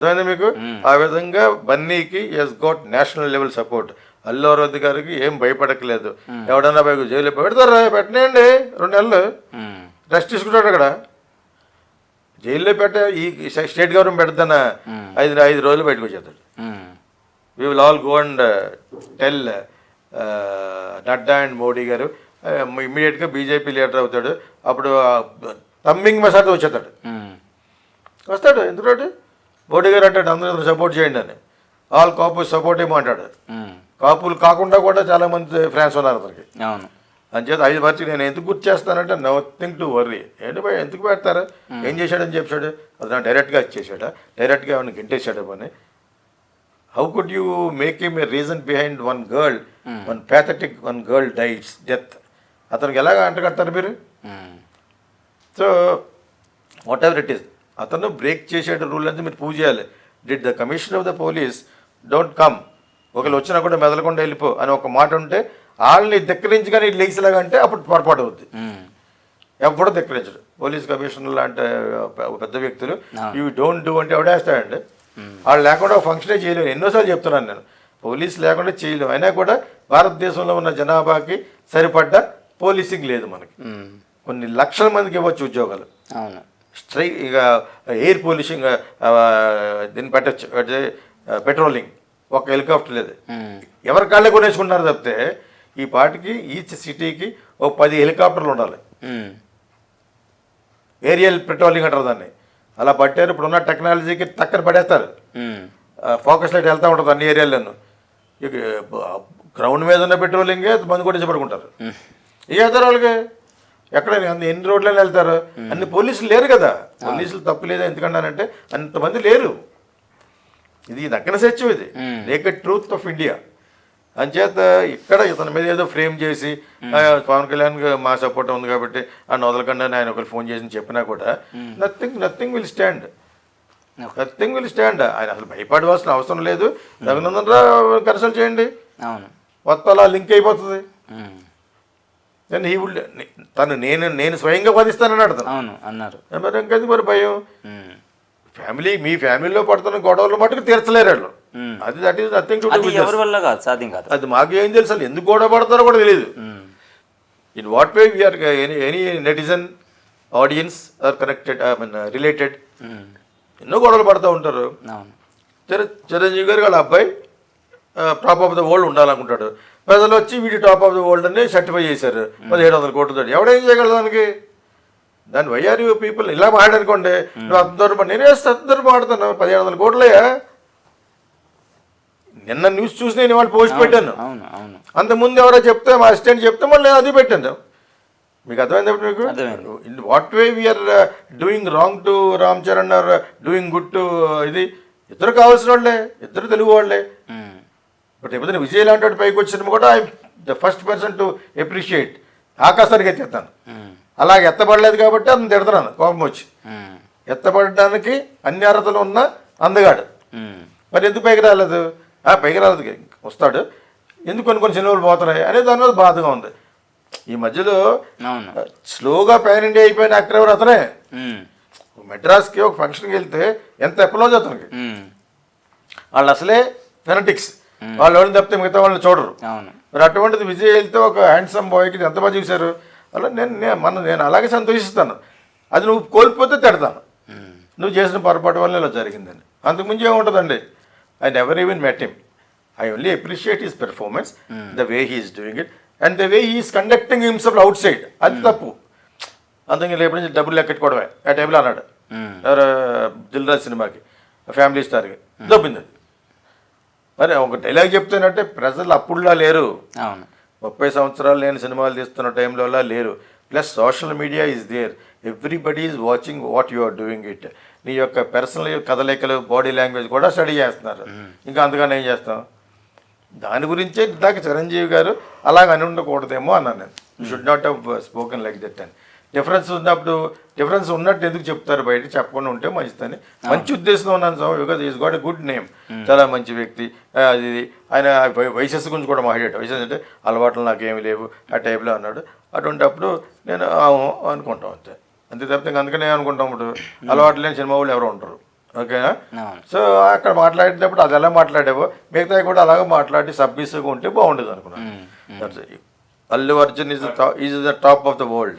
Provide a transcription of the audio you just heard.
అర్థమైందా మీకు? ఆ విధంగా బన్నీకి yes got national level support Allu Aravind గారికి ఏం భయపడట్లేదు. ఎవడన్నా భయ జైలు పెడతారా? పెట్టనేయండి. రెండు నెలలు. రెస్ట్ తీసుకుంటాడు అక్కడ. జైల్లో పెట్ట ఈ స్టేట్ గవర్నమెంట్ పెడతానా ఐదు ఐదు రోజులు బయటకు వచ్చేస్తాడు. We will all go and tell Nadda and Modi గారు ఇమ్మీడియట్గా బీజేపీ లీడర్ అవుతాడు. అప్పుడు తమ్మింగ్ మసాతో వచ్చేస్తాడు. ఉమ్. వస్తాడు. ఎందుకంటే మోడీ గారు అంటాడు అందరూ సపోర్ట్ చేయండి అని. ఆల్ కాపులు సపోర్ట్ ఏమో అంటాడు. ఉమ్. కాపులు కాకుండా కూడా చాలా మంది ఫ్రాన్స్ ఉన్నారు అతనికి అవును. అంచేత ఐదు మర్చి నేను ఎందుకు గుర్తు చేస్తానంటే నథింగ్ టు వర్రీ ఏంటి భయ్ ఎందుకు పెడతారు? ఏం చేశాడని చెప్పాడు? అది నా డైరెక్ట్గా ఇచ్చేసాడా డైరెక్ట్గా ఏమైనా గింటేశాడు అని how could you make him a reason behind one girl one pathetic one girl dies death అతనికి ఎలాగ అంటగడతారు మీరు. So whatever it is అతను బ్రేక్ చేసేట రూల్ అంతా మీరు పూజ చేయాలి. Did the commission of the police don't come ఒకళ్ళు వచ్చినా కూడా మెదలకుండా వెళ్ళిపో అని ఒక మాట ఉంటే వాళ్ళని ధిక్కరించి కానీ లేచిలాగా అంటే అప్పుడు పొరపాటు అవుద్ది. ఎప్పుడూ ధిక్కరించడు. పోలీస్ కమిషనర్ లాంటి పెద్ద వ్యక్తులు ఇవి డోంట్ డూ అంటే ఎవడేస్తాడండి వాళ్ళు లేకుండా ఫంక్షనే చేయలేము ఎన్నోసార్లు చెప్తున్నాను నేను. పోలీస్ లేకుండా చేయలేము అయినా కూడా భారతదేశంలో ఉన్న జనాభాకి సరిపడ్డ పోలీసింగ్ లేదు మనకి. కొన్ని లక్షల మందికి ఇవ్వచ్చు ఉద్యోగాలు. అవును. స్ట్రై ఇక ఎయిర్ పొల్యూషన్ దీన్ని పెట్టచ్చు పెట్రోలింగ్ ఒక హెలికాప్టర్ లేదు. ఎవరి కాళ్ళే కొనేసుకుంటున్నారు తప్పితే ఈ పాటికి ఈచ్ సిటీకి ఒక పది హెలికాప్టర్లు ఉండాలి. ఏరియల్ పెట్రోలింగ్ అంటారు దాన్ని. అలా పట్టారు ఇప్పుడున్న టెక్నాలజీకి టక్కన పడేస్తారు. ఫోకస్ లైట్ వెళ్తూ ఉంటుంది అన్ని ఏరియాల్లోనూ. ఇక గ్రౌండ్ మీద ఉన్న పెట్రోలింగే మంది కూడా పడుకుంటారు. ఇక వెళ్తారు వాళ్ళకి ఎక్కడ ఎన్ని రోడ్లలో వెళ్తారు? అన్ని పోలీసులు లేరు కదా. పోలీసులు తప్పు లేదా ఎందుకన్నానంటే అంతమంది లేరు. ఇది దక్కన సత్యం ఇది. నేకెడ్ ట్రూత్ ఆఫ్ ఇండియా అంచేత ఇక్కడ ఇతని మీద ఏదో ఫ్రేమ్ చేసి పవన్ కళ్యాణ్ మా సపోర్ట్ ఉంది కాబట్టి ఆ వదలకుండా ఆయన ఒకరు ఫోన్ చేసి చెప్పినా కూడా nothing nothing will stand nothing will stand ఆయన అసలు భయపడవలసిన అవసరం లేదు. రఘునందన్ రావు కన్సల్ట్ చేయండి. మొత్తం అలా లింక్ అయిపోతుంది. దెన్ హీ వుడ్ తను నేను నేను స్వయంగా వధిస్తానన్నాడు తను అవును అన్నారు. మరి ఇంకది మరి భయం. ఫ్యామిలీ మీ ఫ్యామిలీలో పడుతున్న గొడవలు మటుకు తీర్చలేరు వాళ్ళు. అది దట్ ఈస్ నథింగ్ టు ఎవరి వల్ల కాదు సాధ్యం కాదు. అది మాకు ఏం తెలుసు అసలు ఎందుకు గొడవ పడతారో కూడా తెలియదు. In what way we're any any netizen audience are connected I mean related. ఎన్నో గొడవలు పడుతూ ఉంటారు. చిరంజీవి గారు వాళ్ళ అబ్బాయి టాప్ ఆఫ్ ద వరల్డ్ ఉండాలనుకుంటాడు. ప్రజలు వచ్చి వీడి టాప్ ఆఫ్ ద వరల్డ్ అని సర్టిఫై చేశారు. పదిహేడు వందల కోట్లతో ఎవడేం చేయగలదు దానికి? దాని వైఆర్ యూ పీపుల్ ఇలా మాట్లాడనుకోండి నువ్వు అంత దూరం నేనే అంత దూరం మాట్లాడుతాను పదిహేడు వందల కోట్లయ్యా నిన్న న్యూస్ చూసి నేను వాళ్ళు పోస్ట్ పెట్టాను. అంతకుముందు ఎవరో చెప్తే మా అసిస్టెంట్ చెప్తే మళ్ళీ నేను అది పెట్టాను. మీకు అర్థమైంది మీకు. In what way we're doing wrong to Ram Charan are doing good to ఇది? ఇద్దరు కావాల్సిన వాళ్ళే. ఇద్దరు తెలుగు వాళ్ళే. బట్ ఎప్పుడైనా విజయ్ లాంటి పైకి వచ్చిన కూడా I the first person to appreciate ఆకాశానికి ఎత్తేస్తాను. ఉమ్. అలాగే ఎత్తబడలేదు కాబట్టి అతను తిడుతున్నాను కోపం వచ్చి. ఉమ్. ఎత్తబడడానికి అన్ని అర్హతలు ఉన్న అందగాడు. ఉమ్. మరి ఎందుకు పైకి రాలేదు? ఆ పైకి రాలేదు వస్తాడు. ఎందుకు కొన్ని కొన్ని సినిమాలు పోతున్నాయి అనేది దాని మీద బాధగా ఉంది. ఈ మధ్యలో స్లోగా పాన్ ఇండియా అయిపోయిన యాక్టర్ ఎవరు? అతనే. మెడ్రాస్కి ఒక ఫంక్షన్కి వెళ్తే ఎంత ఎప్లోజ్ అతనికి. వాళ్ళు అసలే ఫెనటిక్స్ వాళ్ళు ఎవరిని తప్పితే మిగతా వాళ్ళని చూడరు. మరి అటువంటిది విజయ్ వెళ్తే ఒక హ్యాండ్సమ్ బాయ్కి ఎంత బాగా చూశారు? అలా నేను నేను మన నేను అలాగే సంతోషిస్తాను. అది నువ్వు కోల్పోతే తిడతాను. నువ్వు చేసిన పొరపాటు వల్ల ఇలా జరిగిందని. అంతకుముందు ఏముంటుందండి? I never even met him I only appreciate his performance the way he's doing it and the way he's conducting himself outside అది తప్పు. అంతకు రేపు నుంచి డబ్బులు లెక్కెట్టుకోవడమే. ఆ టైంలో అన్నాడు. దిల్రాజ్ సినిమాకి ఫ్యామిలీ స్టార్కి. దొబ్బింది అది. మరి ఒక డైలాగ్ చెప్తున్నట్టే ప్రజలు అప్పుడులా లేరు. అవును. ముప్పై సంవత్సరాలు నేను సినిమాలు తీస్తున్న టైంలో లేరు. Plus social media is there everybody is watching what you are doing it నీ యొక్క పర్సనల్ కదలికలు బాడీ లాంగ్వేజ్ కూడా స్టడీ చేస్తున్నారు. ఇంకా అందుకని ఏం చేస్తాం? దాని గురించే ఇందాక చిరంజీవి గారు అలాగ అని ఉండకూడదేమో అన్నాను నేను. Should not have spoken like that అని. డిఫరెన్స్ ఉన్నప్పుడు డిఫరెన్స్ ఉన్నట్టు ఎందుకు చెప్తారు బయట? చెప్పకుండా ఉంటే మంచిదని. మంచి ఉద్దేశంతో ఉన్నాను స్వామి. Because is got a good name చాలా మంచి వ్యక్తి. అది ఆయన వై- వయసెస్ గురించి కూడా మాట్లాడాడు వయసెస్ అంటే అలవాట్లు నాకేమి లేవు. ఆ టైప్లో అన్నాడు. అటువంటిప్పుడు నేను "ఆ, అనుకుంటాం అంతే. అంతే తప్పితే అందుకనే అనుకుంటాం ఇప్పుడు. అలవాట్లు లేని సినిమా వాళ్ళు ఎవరు ఉంటారు? ఓకేనా? సో అక్కడ మాట్లాడేటప్పుడు అది ఎలా మాట్లాడేవో మిగతా కూడా అలాగే మాట్లాడి సబ్బీస్గా ఉంటే బాగుండేది అనుకున్నాను. That's it. Allu Arjun is is the top of the world